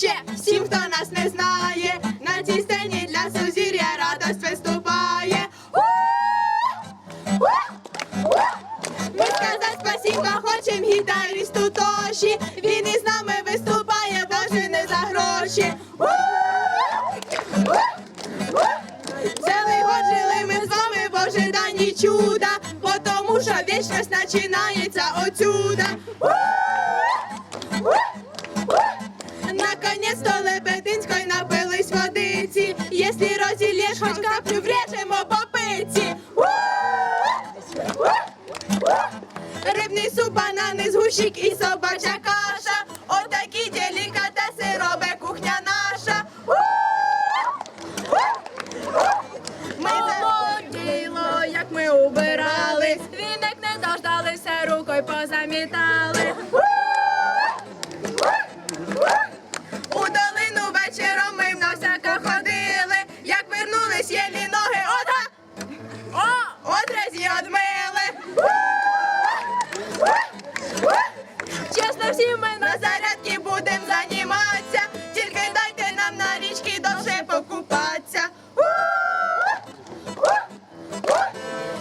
ще всім, хто нас не знає, на цій сцені для сузір'я радость виступає. Ми сказати спасіба, хочем гітаристу Тоші, Він із нами виступає, боже не за гроші. Целий год жили ми з вами чуда, бо тому що вічність починається отсюда. Розілєш, хоч каплю врежемо по пиці. Рибний суп, банани, згущик і собача каша. Отакі делікатеси робить кухня наша. Ми діло, як ми убирали. Віник не дождалися, рукою позамітали. Всі ми на зарядки будем займатися. Тільки дайте нам на річки довше покупатися.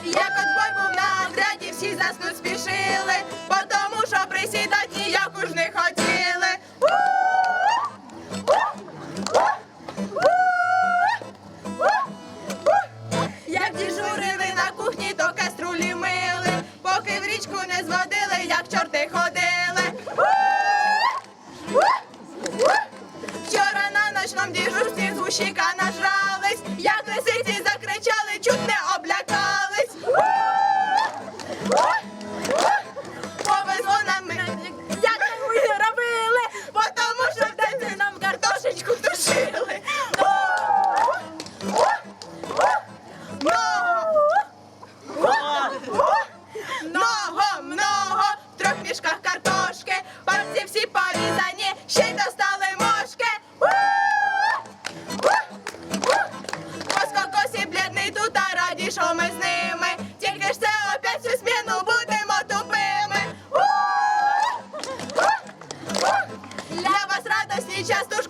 Як от бой був на отряді, всі заснуть спішили, бо тому що присідати ніяк уж не хотіли. кущика нажрались, як лисиці за. Сейчас тоже...